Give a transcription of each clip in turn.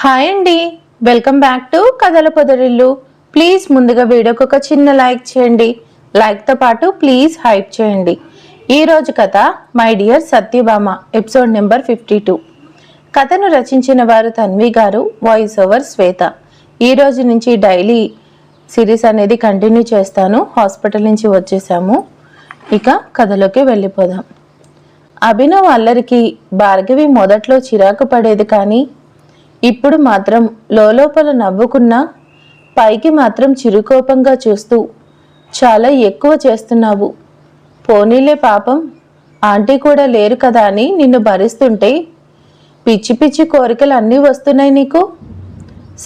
Hi అండి. Welcome back to కథల పొదరిల్లు. Please ముందుగా వీడియోకి ఒక చిన్న లైక్ చేయండి. లైక్తో పాటు ప్లీజ్ హైప్ చేయండి. ఈ రోజు కథ my dear Satyabhama episode number fifty two. కథను రచించిన వారు తన్వి గారు వాయిస్ ఓవర్ శ్వేత. ఈ రోజు నుంచి డైలీ సిరీస్ అనేది కంటిన్యూ చేస్తాను. హాస్పిటల్ నుంచి వచ్చేసాము. ఇక కథలోకి వెళ్ళిపోదాం. అభినవ్ అల్లరికి భార్గవి మొదట్లో చిరాకు పడేది కానీ ఇప్పుడు మాత్రం లోపల నవ్వుకున్నా పైకి మాత్రం చిరుకోపంగా చూస్తూ చాలా ఎక్కువ చేస్తున్నావు. పోనీలే పాపం. ఆంటీ కూడా లేరు కదా అని నిన్ను భరిస్తుంటే పిచ్చి పిచ్చి కోరికలు అన్నీ వస్తున్నాయి నీకు?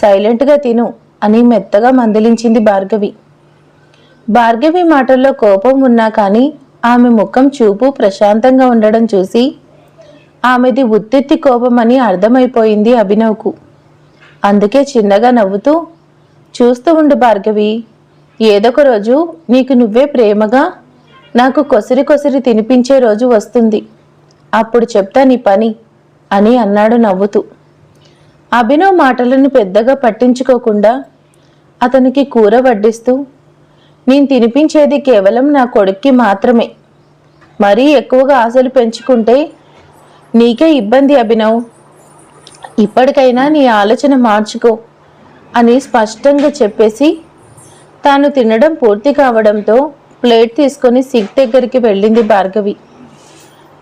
సైలెంట్గా తిను అని మెత్తగా మందలించింది భార్గవి. భార్గవి మాటల్లో కోపం ఉన్నా కానీ ఆమె ముఖం చూపు ప్రశాంతంగా ఉండడం చూసి ఆమెది ఉత్తెత్తి కోపమని అర్థమైపోయింది అభినవ్కు. అందుకే చిన్నగా నవ్వుతూ చూస్తూ ఉండు భార్గవి ఏదొక రోజు నీకు నువ్వే ప్రేమగా నాకు కొసిరి కొసిరి తినిపించే రోజు వస్తుంది. అప్పుడు చెప్తా నీ పని అని అన్నాడు నవ్వుతూ. అభినవ్ మాటలను పెద్దగా పట్టించుకోకుండా అతనికి కూర వడ్డిస్తూ నేను తినిపించేది కేవలం నా కొడుక్కి మాత్రమే. మరీ ఎక్కువగా ఆశలు పెంచుకుంటే నీకే ఇబ్బంది అభినవ్. ఇప్పటికైనా నీ ఆలోచన మార్చుకో అని స్పష్టంగా చెప్పేసి తాను తినడం పూర్తి కావడంతో ప్లేట్ తీసుకొని సిగ్ దగ్గరికి వెళ్ళింది భార్గవి.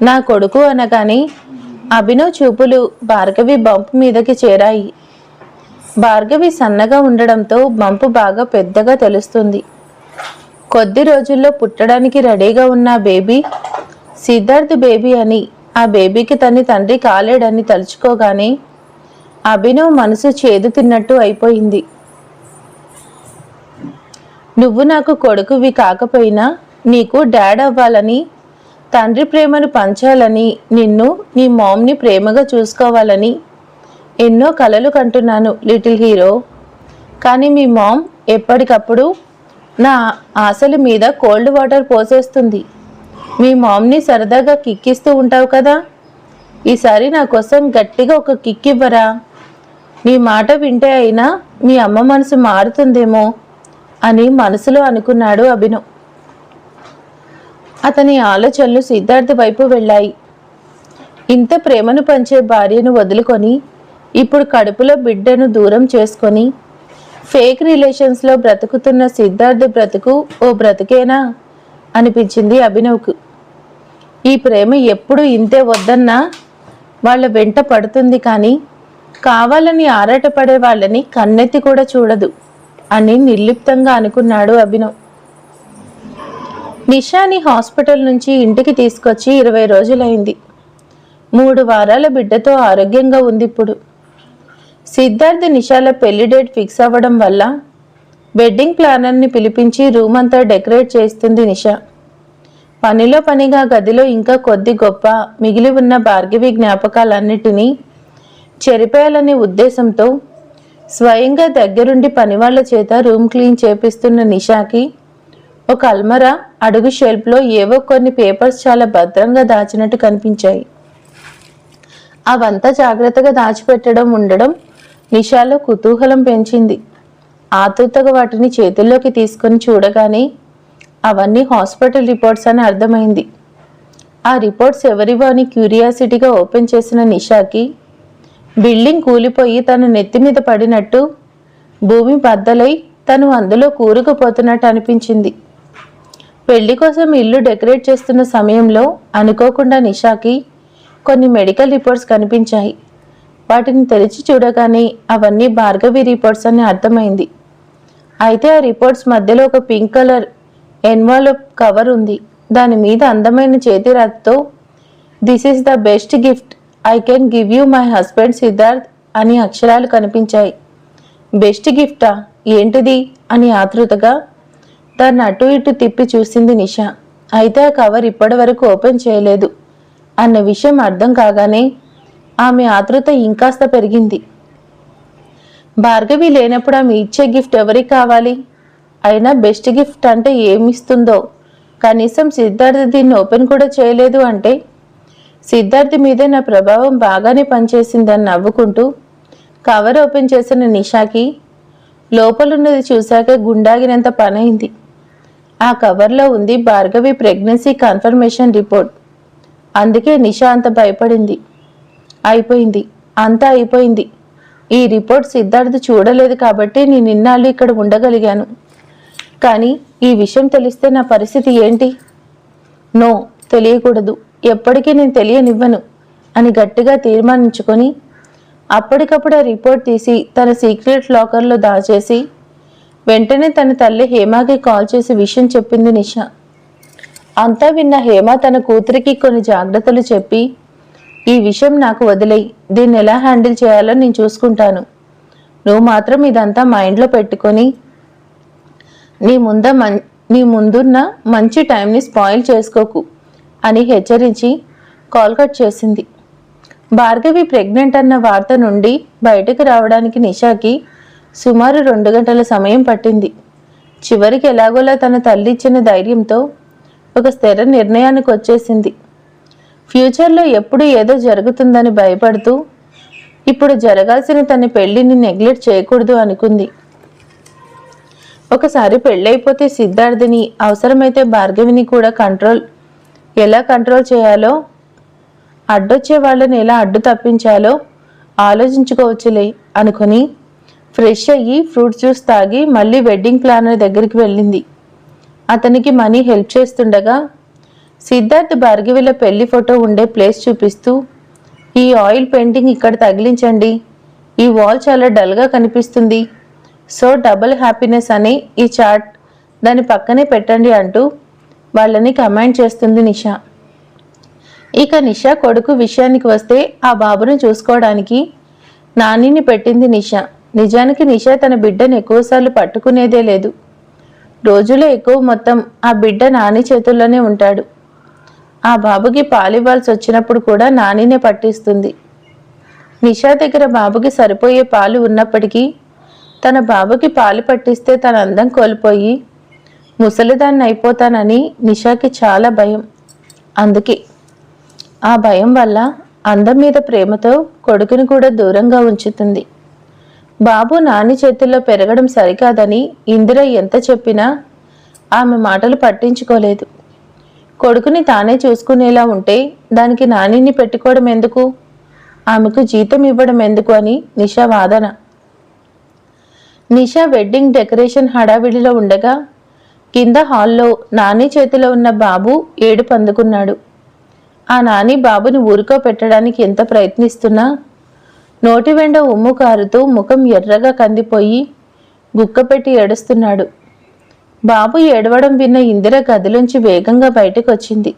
నా కొడుకు అనగానే అభినవ్ చూపులు భార్గవి బంపు మీదకి చేరాయి. భార్గవి సన్నగా ఉండడంతో బంపు బాగా పెద్దగా తెలుస్తుంది. కొద్ది రోజుల్లో పుట్టడానికి రెడీగా ఉన్న బేబీ సిద్ధార్థ్ బేబీ అని ఆ బేబీకి తన తండ్రి కాలేడని తలుచుకోగానే అభినవ్ మనసు చేదు తిన్నట్టు అయిపోయింది. నువ్వు నాకు కొడుకువి కాకపోయినా నీకు డాడ్ అవ్వాలని తండ్రి ప్రేమను పంచాలని నిన్ను నీ మామ్ని ప్రేమగా చూసుకోవాలని ఎన్నో కలలు కంటున్నాను లిటిల్ హీరో. కానీ మీ మామ్ ఎప్పటికప్పుడు నా ఆశల మీద కోల్డ్ వాటర్ పోసేస్తుంది. మీ మామ్ని సరదాగా కిక్కిస్తూ ఉంటావు కదా. ఈసారి నా కోసం గట్టిగా ఒక కిక్ ఇవ్వరా. నీ మాట వింటే అయినా మీ అమ్మ మనసు మారుతుందేమో అని మనసులో అనుకున్నాడు అభినవ్ అతని ఆలోచనలు సిద్ధార్థ వైపు వెళ్ళాయి. ఇంత ప్రేమను పంచే భార్యను వదులుకొని ఇప్పుడు కడుపులో బిడ్డను దూరం చేసుకొని ఫేక్ రిలేషన్స్లో బ్రతుకుతున్న సిద్ధార్థ బ్రతుకు ఓ బ్రతుకేనా? అనిపించింది అభినవ్కు. ఈ ప్రేమ ఎప్పుడు ఇంతే వద్దన్నా వాళ్ళ వెంట పడుతుంది కానీ కావాలని ఆరాటపడే వాళ్ళని కన్నెత్తి కూడా చూడదు అని నిర్లిప్తంగా అనుకున్నాడు అభినవ్. నిషాని హాస్పిటల్ నుంచి ఇంటికి తీసుకొచ్చి ఇరవై రోజులైంది. మూడు వారాల బిడ్డతో ఆరోగ్యంగా ఉంది ఇప్పుడు. సిద్ధార్థ్ నిషాల పెళ్ళి డేట్ ఫిక్స్ అవ్వడం వల్ల వెడ్డింగ్ ప్లానర్ని పిలిపించి రూమ్ అంతా డెకరేట్ చేస్తుంది నిషా. పనిలో పనిగా గదిలో ఇంకా కొద్ది గొప్ప మిగిలి ఉన్న భార్గవి జ్ఞాపకాలన్నిటినీ చెరిపేయాలనే ఉద్దేశంతో స్వయంగా దగ్గరుండి పనివాళ్ళ చేత రూమ్ క్లీన్ చేపిస్తున్న నిషాకి ఒక అల్మరా అడుగు షెల్ఫ్లో ఏవో కొన్ని పేపర్స్ చాలా భద్రంగా దాచినట్టు కనిపించాయి. అవంతా జాగ్రత్తగా దాచిపెట్టడం ఉండడం నిషాలో కుతూహలం పెంచింది. ఆతృతగా వాటిని చేతుల్లోకి తీసుకొని చూడగానే అవన్నీ హాస్పిటల్ రిపోర్ట్స్ అని అర్థమైంది. ఆ రిపోర్ట్స్ ఎవరివో అని క్యూరియాసిటీగా ఓపెన్ చేసిన నిషాకి బిల్డింగ్ కూలిపోయి తన నెత్తి మీద పడినట్టు భూమి బద్దలై తను అందులో కూరుకుపోతున్నట్టు అనిపించింది. పెళ్ళి కోసం ఇల్లు డెకరేట్ చేస్తున్న సమయంలో అనుకోకుండా నిషాకి కొన్ని మెడికల్ రిపోర్ట్స్ కనిపించాయి. వాటిని తెరిచి చూడగానే అవన్నీ భార్గవి రిపోర్ట్స్ అని అర్థమైంది. అయితే ఆ రిపోర్ట్స్ మధ్యలో ఒక పింక్ కలర్ ఎన్వాలప్ కవర్ ఉంది. దాని మీద అందమైన చేతిరాతతో this is the best gift I can give you my husband Siddharth అని అక్షరాలు కనిపించాయి. బెస్ట్ గిఫ్టా ఏంటిది? అని ఆతృతగా దాన్ని అటు ఇటు తిప్పి చూసింది నిషా. అయితే ఆ కవర్ ఇప్పటి వరకు ఓపెన్ చేయలేదు అన్న విషయం అర్థం కాగానే ఆమె ఆతృత ఇంకాస్త పెరిగింది. భార్గవి లేనప్పుడు ఆమె ఇచ్చే గిఫ్ట్ ఎవరికి కావాలి? అయినా బెస్ట్ గిఫ్ట్ అంటే ఏమిస్తుందో. కనీసం సిద్ధార్థ్ దీన్ని ఓపెన్ కూడా చేయలేదు అంటే? సిద్ధార్థ్ మీదే నా ప్రభావం బాగానే పనిచేసిందని నవ్వుకుంటూ కవర్ ఓపెన్ చేసిన నిషాకి లోపలున్నది చూశాక గుండాగినంత పనైంది. ఆ కవర్లో ఉంది భార్గవి ప్రెగ్నెన్సీ కన్ఫర్మేషన్ రిపోర్ట్. అందుకే నిషా అంత భయపడింది. అయిపోయింది. అంతా అయిపోయింది. ఈ రిపోర్ట్ సిద్ధార్థ్ చూడలేదు కాబట్టి నేను ఇన్నాళ్ళు ఇక్కడ ఉండగలిగాను. కానీ ఈ విషయం తెలిస్తే నా పరిస్థితి ఏంటి? నో తెలియకూడదు. ఎప్పటికీ నేను తెలియనివ్వను అని గట్టిగా తీర్మానించుకొని అప్పటికప్పుడు ఆ రిపోర్ట్ తీసి తన సీక్రెట్ లాకర్లో దాచేసి వెంటనే తన తల్లి హేమాకి కాల్ చేసి విషయం చెప్పింది నిషా. అంతా విన్న హేమ తన కూతురికి కొన్ని జాగ్రత్తలు చెప్పి ఈ విషయం నాకు వదిలేయి. దీన్ని ఎలా హ్యాండిల్ చేయాలో నేను చూసుకుంటాను. నువ్వు మాత్రం ఇదంతా మైండ్లో పెట్టుకొని నీ ముంద మం నీ ముందున్న మంచి టైంని స్పాయిల్ చేసుకోకు అని హెచ్చరించి కాల్ కట్ చేసింది. భార్గవి ప్రెగ్నెంట్ అన్న వార్త నుండి బయటకు రావడానికి నిషాకి సుమారు రెండు గంటల సమయం పట్టింది. చివరికి ఎలాగోలా తన తల్లిచ్చిన ధైర్యంతో ఒక స్థిర నిర్ణయానికి వచ్చేసింది ఫ్యూచర్లో ఎప్పుడు ఏదో జరుగుతుందని భయపడుతూ ఇప్పుడు జరగాల్సిన తన పెళ్ళిని నెగ్లెక్ట్ చేయకూడదు అనుకుంది. ఒకసారి పెళ్ళైపోతే సిద్ధార్థిని అవసరమైతే భార్గవిని కూడా కంట్రోల్ ఎలా కంట్రోల్ చేయాలో అడ్డొచ్చే వాళ్ళని ఎలా అడ్డు తప్పించాలో ఆలోచించుకోవచ్చులే అనుకుని ఫ్రెష్ అయ్యి ఫ్రూట్ జ్యూస్ తాగి మళ్ళీ వెడ్డింగ్ ప్లానర్ దగ్గరికి వెళ్ళింది. అతనికి మనీ హెల్ప్ చేస్తుండగా సిద్ధార్థ్ భార్గవిల పెళ్ళి ఫోటో ఉండే ప్లేస్ చూపిస్తూ ఈ ఆయిల్ పెయింటింగ్ ఇక్కడ తగిలించండి. ఈ వాల్ చాలా డల్గా కనిపిస్తుంది. సో డబుల్ హ్యాపీనెస్ అని ఈ చార్ట్ దాని పక్కనే పెట్టండి అంటూ వాళ్ళని కమాండ్ చేస్తుంది నిషా. ఇక నిషా కొడుకు విషయానికి వస్తే ఆ బాబును చూసుకోవడానికి నానిని పెట్టింది నిషా. నిజానికి నిషా తన బిడ్డను ఎక్కువసార్లు పట్టుకునేదే లేదు. రోజులో ఎక్కువ మొత్తం ఆ బిడ్డ నాని చేతుల్లోనే ఉంటాడు. ఆ బాబుకి పాలివ్వాల్సి వచ్చినప్పుడు కూడా నానినే పట్టిస్తుంది. నిషా దగ్గర బాబుకి సరిపోయే పాలు ఉన్నప్పటికీ తన బాబుకి పాలు పట్టిస్తే తన అందం కోల్పోయి ముసలిదాన్ని అయిపోతానని నిషాకి చాలా భయం. అందుకే ఆ భయం వల్ల అందం మీద ప్రేమతో కొడుకుని కూడా దూరంగా ఉంచుతుంది. బాబు నాని చేతుల్లో పెరగడం సరికాదని ఇందిర ఎంత చెప్పినా ఆమె మాటలు పట్టించుకోలేదు. కొడుకుని తానే చూసుకునేలా ఉంటే దానికి నానిని పెట్టుకోవడం ఎందుకు? ఆమెకు జీతం ఇవ్వడం ఎందుకు అని నిషా వాదన. నిషా వెడ్డింగ్ డెకరేషన్ హడావిడిలో ఉండగా కింద హాల్లో నాని చేతిలో ఉన్న బాబు ఏడు పందుకున్నాడు. ఆ నాని బాబుని ఊరుకో పెట్టడానికి ఎంత ప్రయత్నిస్తున్నా నోటి వెండ ఉమ్ము కారుతూ ముఖం ఎర్రగా కందిపోయి గుక్కపెట్టి ఏడుస్తున్నాడు. బాబు ఏడవడం విన్న ఇందిర గదిలోంచి వేగంగా బయటకు వచ్చింది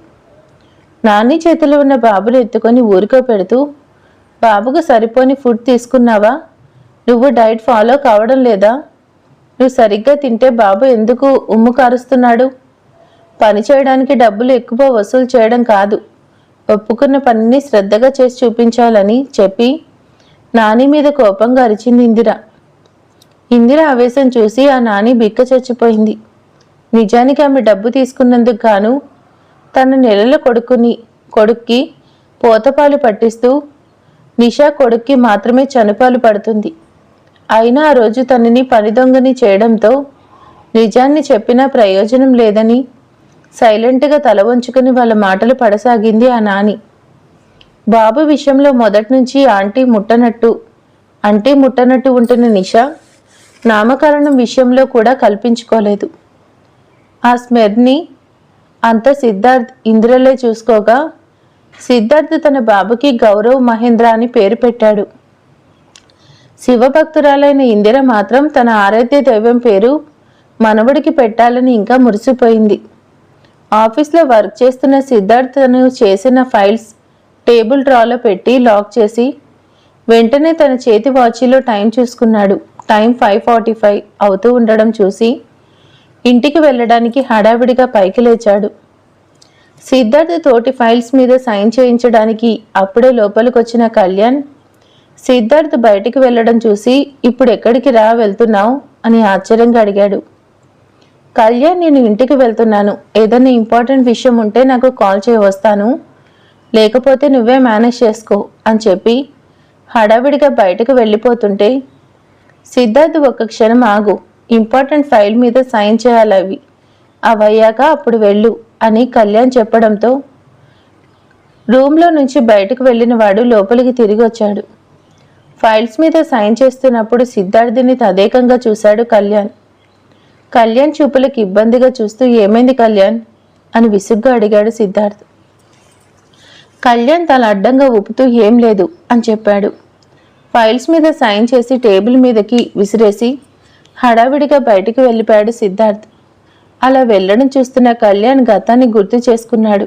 నాని చేతిలో ఉన్న బాబులు ఎత్తుకొని ఊరికో పెడుతూ బాబుకు సరిపోని ఫుడ్ తీసుకున్నావా? నువ్వు డైట్ ఫాలో కావడం లేదా? నువ్వు సరిగ్గా తింటే బాబు ఎందుకు ఉమ్ము కారుస్తున్నాడు? పని చేయడానికి డబ్బులు ఎక్కువ వసూలు చేయడం కాదు. ఒప్పుకున్న పనిని శ్రద్ధగా చేసి చూపించాలని చెప్పి నాని మీద కోపంగా అరిచింది ఇందిర. ఇందిర ఆవేశం చూసి ఆ నాని బిక్క చచ్చిపోయింది. నిజానికి ఆమె డబ్బు తీసుకున్నందుకు గాను తన నెలల కొడుకుని కొడుక్కి పోతపాలు పట్టిస్తూ నిషా కొడుక్కి మాత్రమే చనుపాలు పడుతుంది. అయినా ఆ రోజు తనని పని దొంగని చేయడంతో నిజాన్ని చెప్పినా ప్రయోజనం లేదని సైలెంట్గా తల వంచుకుని వాళ్ళ మాటలు పడసాగింది ఆ నాని. బాబు విషయంలో మొదటి నుంచి ఆంటీ ముట్టనట్టు ఆంటీ ముట్టనట్టు ఉంటున్న నిషా నామకరణం విషయంలో కూడా కల్పించుకోలేదు. ఆ స్మెర్ని అంత సిద్ధార్థ్ ఇంద్రలే చూసుకోగా సిద్ధార్థ్ తన బాబుకి గౌరవ్ మహేంద్ర అని పేరు పెట్టాడు. శివభక్తురాలైన ఇందిర మాత్రం తన ఆరాధ్య దైవం పేరు మనవడికి పెట్టాలని ఇంకా మురిసిపోయింది. ఆఫీస్లో వర్క్ చేస్తున్న సిద్ధార్థ్ తను చేసిన ఫైల్స్ టేబుల్ డ్రాలో పెట్టి లాక్ చేసి వెంటనే తన చేతి వాచీలో టైం చూసుకున్నాడు. టైం ఫైవ్ ఫార్టీ ఫైవ్ అవుతూ ఉండడం చూసి ఇంటికి వెళ్ళడానికి హడావిడిగా పైకి లేచాడు. సిద్ధార్థ తోటి ఫైల్స్ మీద సైన్ చేయించడానికి అప్పుడే లోపలికి వచ్చిన కళ్యాణ్ సిద్ధార్థ్ బయటికి వెళ్ళడం చూసి ఇప్పుడు ఎక్కడికి రా వెళ్తున్నావు? అని ఆశ్చర్యంగా అడిగాడు. కళ్యాణ్ నేను ఇంటికి వెళ్తున్నాను. ఏదైనా ఇంపార్టెంట్ విషయం ఉంటే నాకు కాల్ చేయి వస్తాను. లేకపోతే నువ్వే మేనేజ్ చేసుకో అని చెప్పి హడావిడిగా బయటకు వెళ్ళిపోతుంటే సిద్ధార్థ్ ఒక్క క్షణం ఆగు. ఇంపార్టెంట్ ఫైల్ మీద సైన్ చేయాలి అవి. అవయ్యాక అప్పుడు వెళ్ళు అని కళ్యాణ్ చెప్పడంతో రూమ్లో నుంచి బయటకు వెళ్ళిన వాడు లోపలికి తిరిగి వచ్చాడు. ఫైల్స్ మీద సైన్ చేస్తున్నప్పుడు సిద్ధార్థిని తదేకంగా చూశాడు కళ్యాణ్. కళ్యాణ్ చూపులకు ఇబ్బందిగా చూస్తూ ఏమైంది కళ్యాణ్? అని విసుగ్గా అడిగాడు సిద్ధార్థ్. కళ్యాణ్ తన అడ్డంగా ఊపుతూ ఏం లేదు అని చెప్పాడు. ఫైల్స్ మీద సైన్ చేసి టేబుల్ మీదకి విసిరేసి హడావిడిగా బయటికి వెళ్ళిపోయాడు సిద్ధార్థ్. అలా వెళ్ళడం చూస్తున్న కళ్యాణ్ గతాన్ని గుర్తు చేసుకున్నాడు.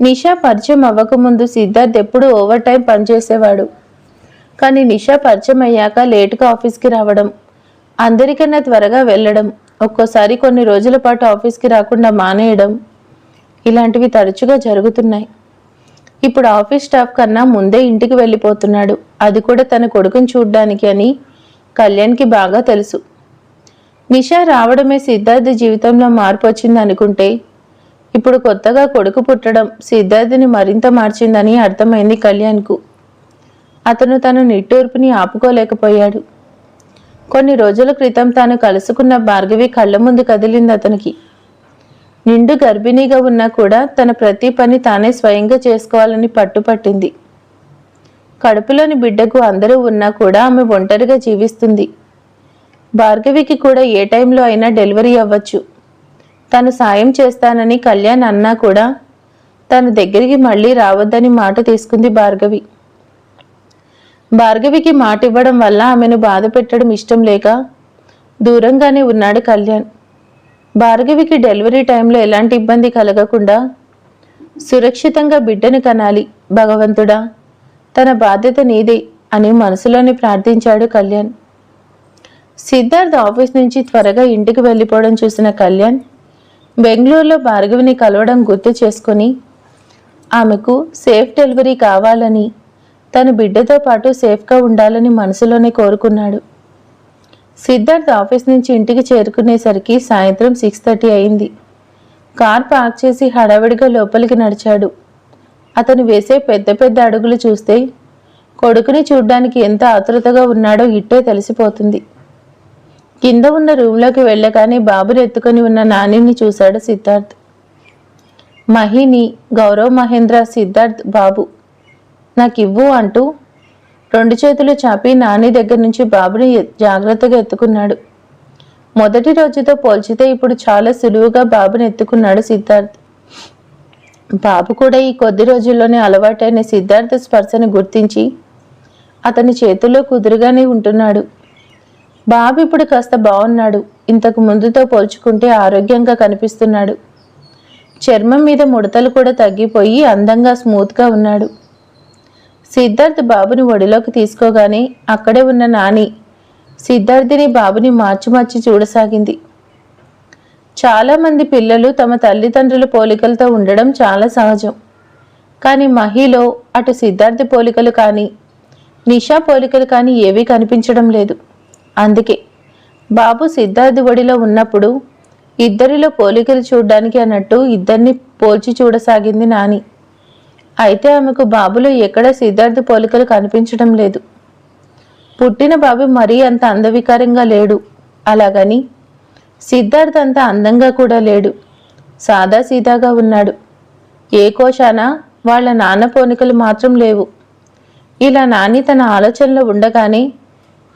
నిషా పరిచయం అవ్వకముందు సిద్ధార్థ్ ఎప్పుడూ ఓవర్ టైం పనిచేసేవాడు కానీ నిషా పరిచయం అయ్యాక లేటుగా ఆఫీస్కి రావడం అందరికన్నా త్వరగా వెళ్ళడం ఒక్కోసారి కొన్ని రోజుల పాటు ఆఫీస్కి రాకుండా మానేయడం ఇలాంటివి తరచుగా జరుగుతున్నాయి. ఇప్పుడు ఆఫీస్ స్టాఫ్ కన్నా ముందే ఇంటికి వెళ్ళిపోతున్నాడు. అది కూడా తన కొడుకుని చూడ్డానికి అని కళ్యాణ్కి బాగా తెలుసు. నిషా రావడమే సిద్ధార్థ్ జీవితంలో మార్పు వచ్చింది అనుకుంటే ఇప్పుడు కొత్తగా కొడుకు పుట్టడం సిద్ధార్థిని మరింత మార్చిందని అర్థమైంది కళ్యాణ్కు. అతను తన నిట్టూర్పుని ఆపుకోలేకపోయాడు. కొన్ని రోజుల క్రితం తాను కలుసుకున్న భార్గవి కళ్ళ ముందు కదిలింది అతనికి. నిండు గర్భిణీగా ఉన్నా కూడా తన ప్రతి పని తానే స్వయంగా చేసుకోవాలని పట్టుపట్టింది. కడుపులోని బిడ్డకు అందరూ ఉన్నా కూడా ఆమె ఒంటరిగా జీవిస్తుంది. భార్గవికి కూడా ఏ టైంలో అయినా డెలివరీ అవ్వచ్చు. తను సాయం చేస్తానని కళ్యాణ్ అన్నా కూడా తన దగ్గరికి మళ్ళీ రావద్దని మాట తీసుకుంది భార్గవి. భార్గవికి మాట ఇవ్వడం వల్ల ఆమెను బాధ పెట్టడం ఇష్టం లేక దూరంగానే ఉన్నాడు కళ్యాణ్. భార్గవికి డెలివరీ టైంలో ఎలాంటి ఇబ్బంది కలగకుండా సురక్షితంగా బిడ్డను కనాలి భగవంతుడా. తన బాధ్యత నీదే అని మనసులోని ప్రార్థించాడు కళ్యాణ్. సిద్ధార్థ్ ఆఫీస్ నుంచి త్వరగా ఇంటికి వెళ్ళిపోవడం చూసిన కళ్యాణ్ బెంగళూరులో భార్గవిని కలవడం గుర్తు చేసుకొని ఆమెకు సేఫ్ డెలివరీ కావాలని తన బిడ్డతో పాటు సేఫ్గా ఉండాలని మనసులోనే కోరుకున్నాడు. సిద్ధార్థ్ ఆఫీస్ నుంచి ఇంటికి చేరుకునేసరికి సాయంత్రం సిక్స్ థర్టీ అయింది. కార్ పార్క్ చేసి హడావిడిగా లోపలికి నడిచాడు. అతను వేసే పెద్ద పెద్ద అడుగులు చూస్తే కొడుకుని చూడ్డానికి ఎంత ఆతృతగా ఉన్నాడో ఇట్టే తెలిసిపోతుంది. కింద ఉన్న రూమ్లోకి వెళ్ళగానే బాబుని ఎత్తుకొని ఉన్న నానిని చూశాడు సిద్ధార్థ్. మహిని గౌరవ్ మహేంద్ర సిద్ధార్థ్ బాబు. నాకు ఇవ్వు అంటూ రెండు చేతులు చాపి నాని దగ్గర నుంచి బాబుని జాగ్రత్తగా ఎత్తుకున్నాడు. మొదటి రోజుతో పోల్చితే ఇప్పుడు చాలా సులువుగా బాబుని ఎత్తుకున్నాడు సిద్ధార్థ్. బాబు కూడా ఈ కొద్ది రోజుల్లోనే అలవాటైన సిద్ధార్థ స్పర్శను గుర్తించి అతని చేతుల్లో కుదురుగానే ఉంటున్నాడు. బాబు ఇప్పుడు కాస్త బాగున్నాడు ఇంతకు ముందుతో పోల్చుకుంటే ఆరోగ్యంగా కనిపిస్తున్నాడు. చర్మం మీద ముడతలు కూడా తగ్గిపోయి అందంగా స్మూత్గా ఉన్నాడు. సిద్ధార్థ్ బాబుని ఒడిలోకి తీసుకోగానే అక్కడే ఉన్న నాని సిద్ధార్థిని బాబుని మార్చి మార్చి చూడసాగింది. చాలామంది పిల్లలు తమ తల్లిదండ్రుల పోలికలతో ఉండడం చాలా సహజం. కానీ మహిలో అటు సిద్ధార్థ పోలికలు కానీ నిషా పోలికలు కానీ ఏవీ కనిపించడం లేదు. అందుకే బాబు సిద్ధార్థ ఒడిలో ఉన్నప్పుడు ఇద్దరిలో పోలికలు చూడ్డానికి అన్నట్టు ఇద్దరిని పోల్చి చూడసాగింది నాని. అయితే ఆమెకు బాబులో ఎక్కడ సిద్ధార్థ పోలికలు కనిపించడం లేదు. పుట్టిన బాబు మరీ అంత అందవికారంగా లేడు. అలాగని సిద్ధార్థ్ అంత అందంగా కూడా లేడు. సాదా సీదాగా ఉన్నాడు. ఏ కోశాన? వాళ్ళ నాన్న పోనికలు మాత్రం లేవు. ఇలా నాని తన ఆలోచనలో ఉండగానే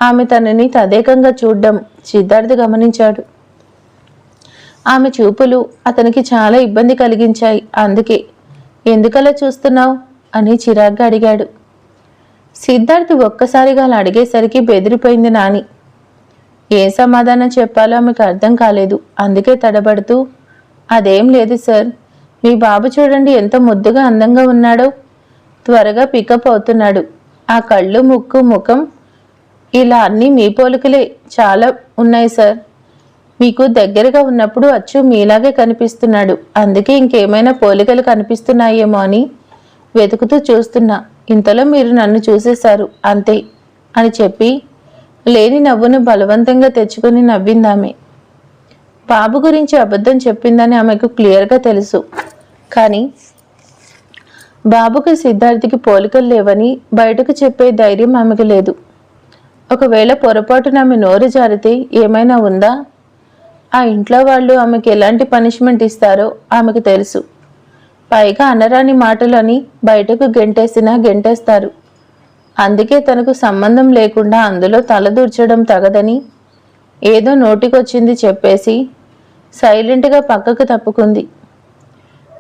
ఆమె తనని తదేకంగా చూడడం సిద్ధార్థ్ గమనించాడు. ఆమె చూపులు అతనికి చాలా ఇబ్బంది కలిగించాయి అందుకే. ఎందుకలా చూస్తున్నావు? అని చిరాగ్గా అడిగాడు. సిద్ధార్థ్ ఒక్కసారిగా అలా అడిగేసరికి బెదిరిపోయింది నాని. ఏం సమాధానం చెప్పాలో ఆమెకు అర్థం కాలేదు. అందుకే తడబడుతూ అదేం లేదు సార్. మీ బాబు చూడండి ఎంత ముద్దుగా అందంగా ఉన్నాడో. త్వరగా పికప్ అవుతున్నాడు. ఆ కళ్ళు ముక్కు ముఖం ఇలా అన్నీ మీ పోలికలే. చాలా ఉన్నాయి సార్. మీకు దగ్గరగా ఉన్నప్పుడు అచ్చు మీలాగే కనిపిస్తున్నాడు. అందుకే ఇంకేమైనా పోలికలు కనిపిస్తున్నాయేమో అని వెతుకుతూ చూస్తున్నా. ఇంతలో మీరు నన్ను చూసేశారు. అంతే అని చెప్పి లేని నవ్వును బలవంతంగా తెచ్చుకొని నవ్విందామె బాబు గురించి అబద్ధం చెప్పిందని ఆమెకు క్లియర్గా తెలుసు. కానీ బాబుకి సిద్ధార్థికి పోలికలు లేవని బయటకు చెప్పే ధైర్యం ఆమెకు లేదు. ఒకవేళ పొరపాటున ఆమె నోరు జారితే ఏమైనా ఉందా? ఆ ఇంట్లో వాళ్ళు ఆమెకు ఎలాంటి పనిష్మెంట్ ఇస్తారో ఆమెకు తెలుసు. పైగా అనరాని మాటలని బయటకు గెంటేసినా గెంటేస్తారు. అందుకే తనకు సంబంధం లేకుండా అందులో తలదూర్చడం తగదని ఏదో నోటికొచ్చింది చెప్పేసి సైలెంట్గా పక్కకు తప్పుకుంది.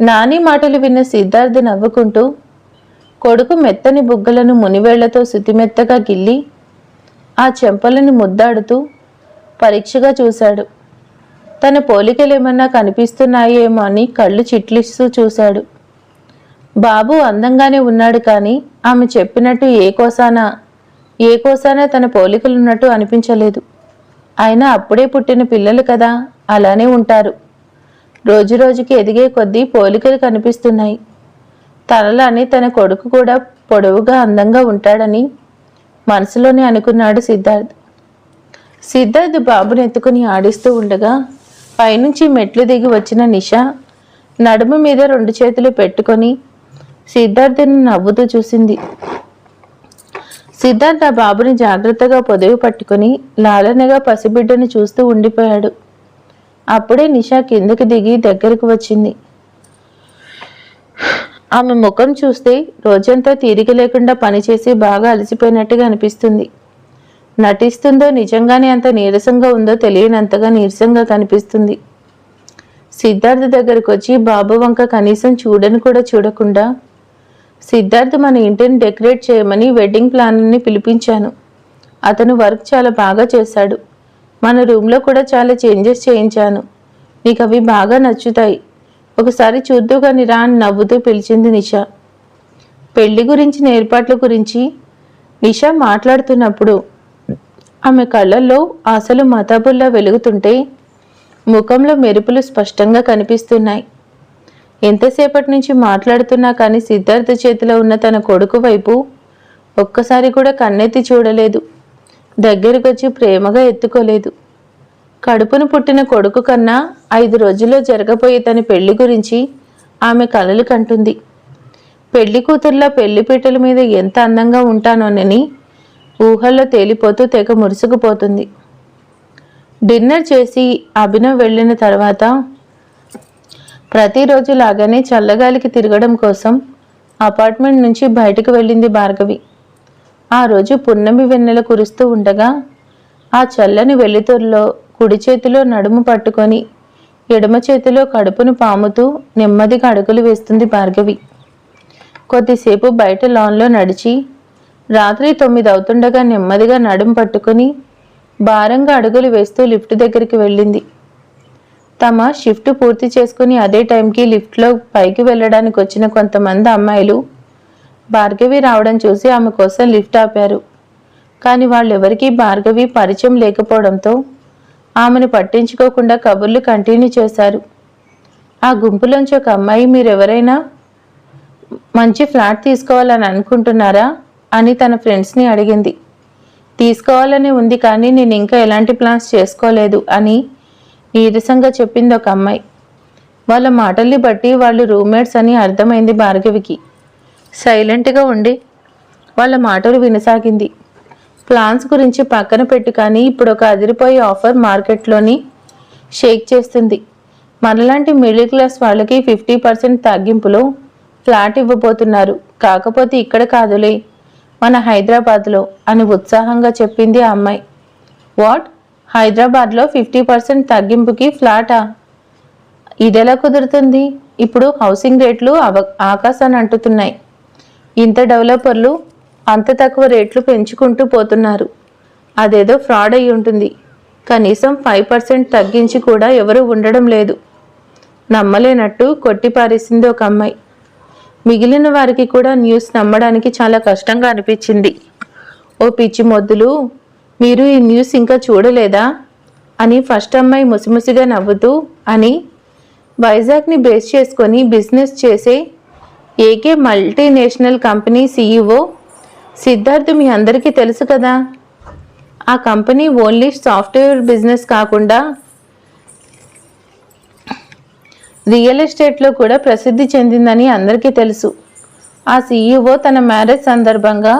నాని మాటలు విన్న సిద్ధార్థ్ నవ్వుకుంటూ కొడుకు మెత్తని బుగ్గలను మునివేళ్ళతో శుతిమెత్తగా గిల్లి ఆ చెంపలను ముద్దాడుతూ పరీక్షగా చూశాడు. తన పోలికలేమన్నా కనిపిస్తున్నాయేమో అని కళ్ళు చిట్లిస్తూ చూశాడు. బాబు అందంగానే ఉన్నాడు కానీ ఆమె చెప్పినట్టు ఏ కోసాన? ఏ కోసాన తన పోలికలున్నట్టు అనిపించలేదు. అయినా అప్పుడే పుట్టిన పిల్లలు కదా అలానే ఉంటారు. రోజు రోజుకి ఎదిగే కొద్దీ పోలికలు కనిపిస్తున్నాయి. తనలానే తన కొడుకు కూడా పొడవుగా అందంగా ఉంటాడని మనసులోనే అనుకున్నాడు సిద్ధార్థ్. సిద్ధార్థ్ బాబుని ఎత్తుకుని ఆడిస్తూ ఉండగా పైనుంచి మెట్లు దిగి వచ్చిన నిష నడుము మీద రెండు చేతులు పెట్టుకొని సిద్ధార్థని నవ్వుతూ చూసింది. సిద్ధార్థ్ ఆ బాబుని జాగ్రత్తగా పొదవి పట్టుకుని లాలనగా పసిబిడ్డని చూస్తూ ఉండిపోయాడు. అప్పుడే నిషా కిందకి దిగి దగ్గరకు వచ్చింది. ఆమె ముఖం చూస్తే రోజంతా తీరిక లేకుండా పనిచేసి బాగా అలసిపోయినట్టుగా అనిపిస్తుంది. నటిస్తుందో నిజంగానే అంత నీరసంగా ఉందో తెలియనంతగా నీరసంగా కనిపిస్తుంది. సిద్ధార్థ దగ్గరకు వచ్చి బాబు వంక కనీసం చూడని కూడా చూడకుండా సిద్ధార్థ్ మన ఇంటిని డెకరేట్ చేయమని వెడ్డింగ్ ప్లాన్ని పిలిపించాను. అతను వర్క్ చాలా బాగా చేశాడు. మన రూమ్లో కూడా చాలా చేంజెస్ చేయించాను. నీకు అవి బాగా నచ్చుతాయి. ఒకసారి చూద్దు కానీ రా అని నవ్వుతూ పిలిచింది నిషా. పెళ్ళి గురించిన ఏర్పాట్ల గురించి నిషా మాట్లాడుతున్నప్పుడు ఆమె కళ్ళల్లో ఆశలు మతాబుల్లా వెలుగుతుంటే ముఖంలో మెరుపులు స్పష్టంగా కనిపిస్తున్నాయి. ఎంతసేపటి నుంచి మాట్లాడుతున్నా కానీ సిద్ధార్థ చేతిలో ఉన్న తన కొడుకు వైపు ఒక్కసారి కూడా కన్నెత్తి చూడలేదు. దగ్గరకొచ్చి ప్రేమగా ఎత్తుకోలేదు. కడుపును పుట్టిన కొడుకు కన్నా ఐదు రోజుల్లో జరగబోయే తన పెళ్ళి గురించి ఆమె కలలు కంటుంది. పెళ్ళి కూతుర్లా పెళ్ళి పీటల మీద ఎంత అందంగా ఉంటానోనని ఊహల్లో తేలిపోతూ తెగ మురుసుకుపోతుంది. డిన్నర్ చేసి అభినవ్ వెళ్ళిన తర్వాత ప్రతిరోజు లాగానే చల్లగాలికి తిరగడం కోసం అపార్ట్మెంట్ నుంచి బయటకు వెళ్ళింది భార్గవి. ఆ రోజు పున్నమి వెన్నెల కురుస్తూ ఉండగా ఆ చల్లని వెల్లితూరులో కుడి చేతిలో నడుము పట్టుకొని ఎడమ చేతిలో కడుపును పాముతూ నెమ్మదిగా అడుగులు వేస్తుంది భార్గవి. కొద్దిసేపు బయట లాన్లో నడిచి రాత్రి తొమ్మిది అవుతుండగా నెమ్మదిగా నడుము పట్టుకొని భారంగా అడుగులు వేస్తూ లిఫ్ట్ దగ్గరికి వెళ్ళింది. తమ షిఫ్ట్ పూర్తి చేసుకుని అదే టైంకి లిఫ్ట్లో పైకి వెళ్ళడానికి వచ్చిన కొంతమంది అమ్మాయిలు భార్గవి రావడం చూసి ఆమె కోసం లిఫ్ట్ ఆపారు. కానీ వాళ్ళెవరికీ భార్గవి పరిచయం లేకపోవడంతో ఆమెను పట్టించుకోకుండా కబుర్లు కంటిన్యూ చేశారు. ఆ గుంపులోంచి ఒక అమ్మాయి మీరెవరైనా మంచి ఫ్లాట్ తీసుకోవాలని అనుకుంటున్నారా? అని తన ఫ్రెండ్స్ని అడిగింది. తీసుకోవాలని ఉంది కానీ నేను ఇంకా ఎలాంటి ప్లాన్స్ చేసుకోలేదు అని నీరసంగా చెప్పింది ఒక అమ్మాయి. వాళ్ళ మాటల్ని బట్టి వాళ్ళు రూమ్మేట్స్ అని అర్థమైంది భార్గవికి. సైలెంట్గా ఉండి వాళ్ళ మాటలు వినసాగింది. ప్లాన్స్ గురించి పక్కన పెట్టు కానీ ఇప్పుడు ఒక అదిరిపోయే ఆఫర్ మార్కెట్లోని షేక్ చేస్తుంది. మనలాంటి మిడిల్ క్లాస్ వాళ్ళకి ఫిఫ్టీ పర్సెంట్ తగ్గింపులో ఫ్లాట్ ఇవ్వబోతున్నారు. కాకపోతే ఇక్కడ కాదులే మన హైదరాబాద్లో అని ఉత్సాహంగా చెప్పింది ఆ అమ్మాయి. వాట్ హైదరాబాద్లో ఫిఫ్టీ పర్సెంట్ తగ్గింపుకి ఫ్లాటా? ఇదెలా కుదురుతుంది? ఇప్పుడు హౌసింగ్ రేట్లు అవ ఆకాశాన్ని అంటుతున్నాయి. ఇంత డెవలపర్లు అంత తక్కువ రేట్లు పెంచుకుంటూ పోతున్నారు. అదేదో ఫ్రాడ్ అయి ఉంటుంది. కనీసం ఫైవ్ పర్సెంట్ తగ్గించి కూడా ఎవరూ ఉండడం లేదు. నమ్మలేనట్టు కొట్టిపారేసింది ఒక అమ్మాయి. మిగిలిన వారికి కూడా న్యూస్ నమ్మడానికి చాలా కష్టంగా అనిపించింది. ఓ పిచ్చి మొద్దులు మీరు ఈ న్యూస్ ఇంకా చూడలేదా? అని ఫస్ట్ అమ్మాయి ముసిముసిగా నవ్వుతూ అని వైజాగ్ని బేస్ చేసుకొని బిజినెస్ చేసే AK multinational company CEO Siddharth మీ అందరికీ తెలుసు కదా? ఆ కంపెనీ ఓన్లీ సాఫ్ట్వేర్ బిజినెస్ కాకుండా రియల్ ఎస్టేట్లో కూడా ప్రసిద్ధి చెందిందని అందరికీ తెలుసు. ఆ సీఈఓ తన మ్యారేజ్ సందర్భంగా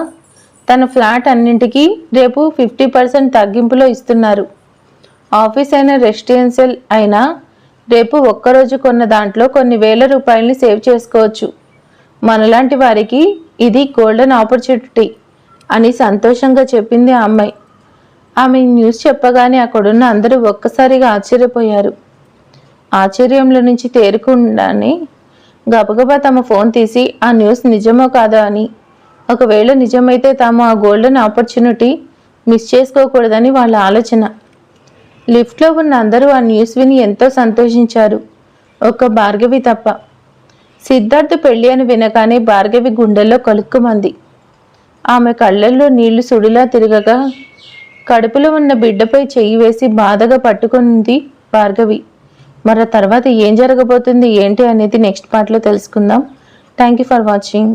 తన ఫ్లాట్ అన్నింటికీ రేపు ఫిఫ్టీ పర్సెంట్ తగ్గింపులో ఇస్తున్నారు. ఆఫీస్ అయిన రెసిడెన్షియల్ అయినా రేపు ఒక్కరోజు కొన్న దాంట్లో కొన్ని వేల రూపాయలని సేవ్ చేసుకోవచ్చు. మనలాంటి వారికి ఇది గోల్డెన్ ఆపర్చునిటీ అని సంతోషంగా చెప్పింది ఆ అమ్మాయి. ఆమె న్యూస్ చెప్పగానే అక్కడున్న అందరూ ఒక్కసారిగా ఆశ్చర్యపోయారు. ఆశ్చర్యంలో నుంచి తేరుకుండానే గబగబా తమ ఫోన్ తీసి ఆ న్యూస్ నిజమో కాదో అని ఒకవేళ నిజమైతే తాము ఆ గోల్డెన్ ఆపర్చునిటీ మిస్ చేసుకోకూడదని వాళ్ళ ఆలోచన. లిఫ్ట్లో ఉన్న అందరూ ఆ న్యూస్ విని ఎంతో సంతోషించారు. ఒక భార్గవి తప్ప. సిద్ధార్థ్ పెళ్ళి అని వినగానే భార్గవి గుండెల్లో కలుక్కుమంది. ఆమె కళ్ళల్లో నీళ్ళు సుడిలా తిరగగా కడుపులో ఉన్న బిడ్డపై చెయ్యి వేసి బాధగా పట్టుకుంది భార్గవి. మరి తర్వాత ఏం జరగబోతుంది ఏంటి అనేది నెక్స్ట్ పార్ట్లో తెలుసుకుందాం. Thank you for watching